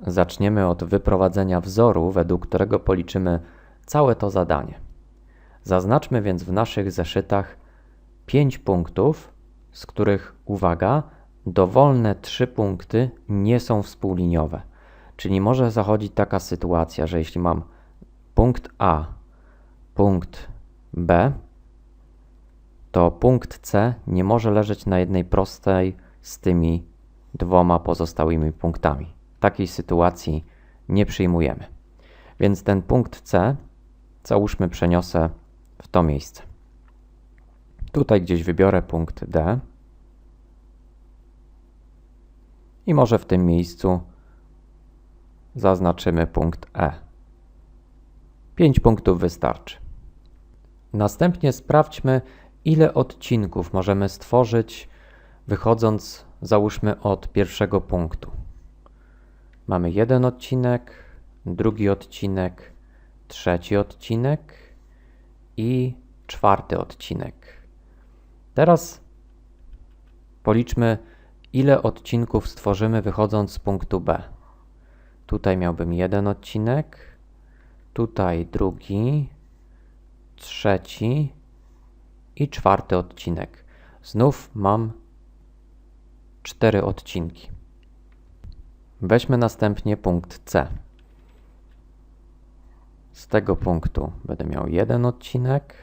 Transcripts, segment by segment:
zaczniemy od wyprowadzenia wzoru, według którego policzymy całe to zadanie. Zaznaczmy więc w naszych zeszytach 5 punktów, z których, uwaga, dowolne 3 punkty nie są współliniowe. Czyli może zachodzić taka sytuacja, że jeśli mam punkt A, punkt B, to punkt C nie może leżeć na jednej prostej z tymi dwoma pozostałymi punktami. Takiej sytuacji nie przyjmujemy. Więc ten punkt C, załóżmy, przeniosę w to miejsce. Tutaj gdzieś wybiorę punkt D i może w tym miejscu zaznaczymy punkt E. 5 punktów wystarczy. Następnie sprawdźmy, ile odcinków możemy stworzyć, wychodząc, załóżmy, od pierwszego punktu. Mamy jeden odcinek, drugi odcinek, trzeci odcinek i czwarty odcinek. Teraz policzmy, ile odcinków stworzymy, wychodząc z punktu B. Tutaj miałbym jeden odcinek, tutaj drugi, trzeci i czwarty odcinek. Znów mam cztery odcinki. Weźmy następnie punkt C. Z tego punktu będę miał jeden odcinek,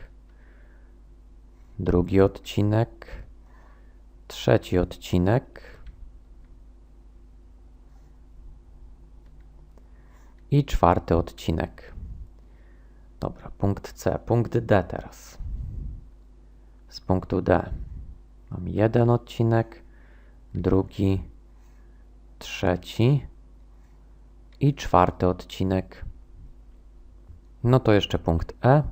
drugi odcinek, trzeci odcinek i czwarty odcinek. Dobra, punkt C. Punkt D teraz. Z punktu D mam jeden odcinek, drugi, trzeci i czwarty odcinek. No to jeszcze punkt E.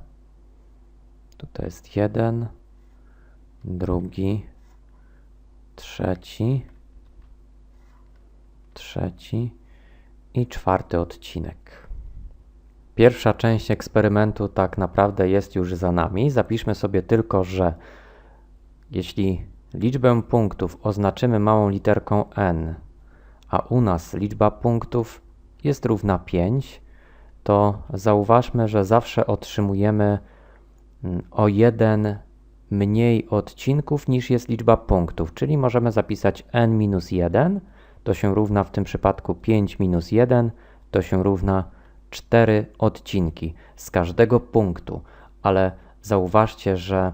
Tutaj jest jeden, drugi, trzeci, trzeci i czwarty odcinek. Pierwsza część eksperymentu tak naprawdę jest już za nami. Zapiszmy sobie tylko, że jeśli liczbę punktów oznaczymy małą literką n, a u nas liczba punktów jest równa 5, to zauważmy, że zawsze otrzymujemy mm, o jeden mniej odcinków niż jest liczba punktów, czyli możemy zapisać n minus 1, to się równa w tym przypadku 5 minus 1, to się równa 4 odcinki z każdego punktu, ale zauważcie, że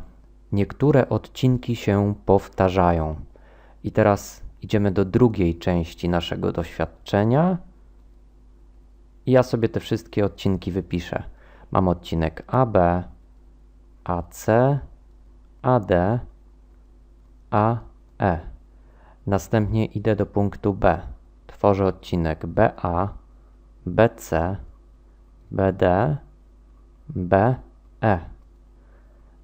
niektóre odcinki się powtarzają. I teraz idziemy do drugiej części naszego doświadczenia. I ja sobie te wszystkie odcinki wypiszę. Mam odcinek AB, AC, AD, AE. Następnie idę do punktu B. Tworzę odcinek BA, BC, BD, BE.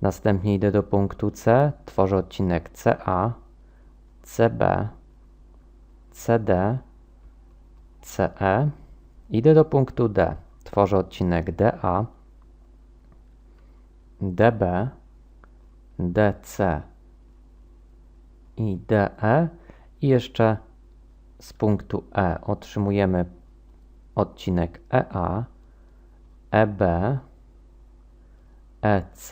Następnie idę do punktu C, tworzę odcinek CA, CB, CD, CE. Idę do punktu D, tworzę odcinek DA, DB, DC i DE i jeszcze z punktu E otrzymujemy odcinek EA, EB, EC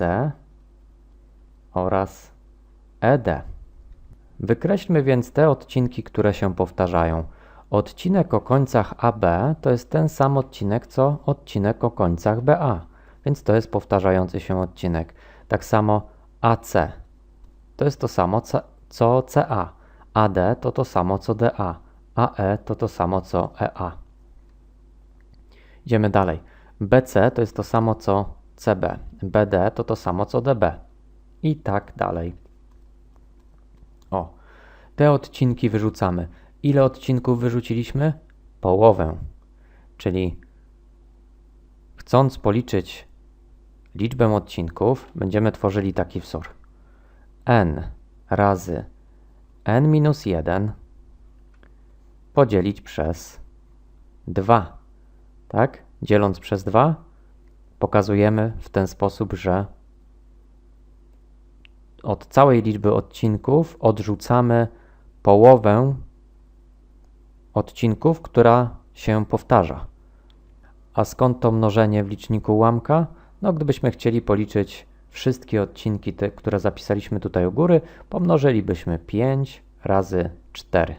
oraz ED. Wykreślmy więc te odcinki, które się powtarzają. Odcinek o końcach AB to jest ten sam odcinek, co odcinek o końcach BA, więc to jest powtarzający się odcinek. Tak samo AC to jest to samo co CA. AD to to samo co DA, AE to to samo co EA. Idziemy dalej. BC to jest to samo co CB, BD to to samo co DB i tak dalej. Te odcinki wyrzucamy. Ile odcinków wyrzuciliśmy? Połowę. Czyli chcąc policzyć liczbę odcinków, będziemy tworzyli taki wzór. n razy n minus 1 podzielić przez 2. Tak? Dzieląc przez 2 pokazujemy w ten sposób, że od całej liczby odcinków odrzucamy połowę odcinków, która się powtarza. A skąd to mnożenie w liczniku ułamka? No, gdybyśmy chcieli policzyć wszystkie odcinki, te, które zapisaliśmy tutaj u góry, pomnożylibyśmy 5 razy 4.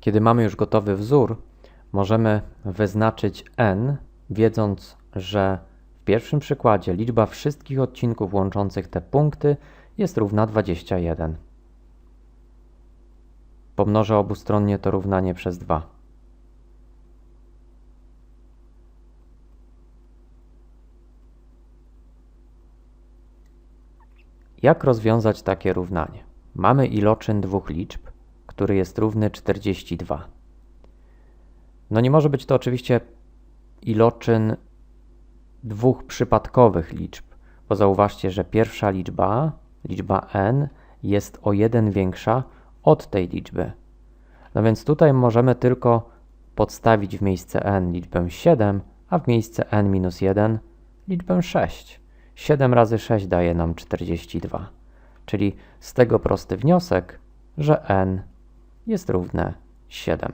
Kiedy mamy już gotowy wzór, możemy wyznaczyć n, wiedząc, że w pierwszym przykładzie liczba wszystkich odcinków łączących te punkty jest równa 21. Pomnożę obustronnie to równanie przez 2. Jak rozwiązać takie równanie? Mamy iloczyn dwóch liczb, który jest równy 42. No nie może być to oczywiście iloczyn dwóch przypadkowych liczb, bo zauważcie, że pierwsza liczba, liczba n, jest o 1 większa od tej liczby. No więc tutaj możemy tylko podstawić w miejsce n liczbę 7, a w miejsce n minus 1 liczbę 6. 7 razy 6 daje nam 42. Czyli z tego prosty wniosek, że n jest równe 7.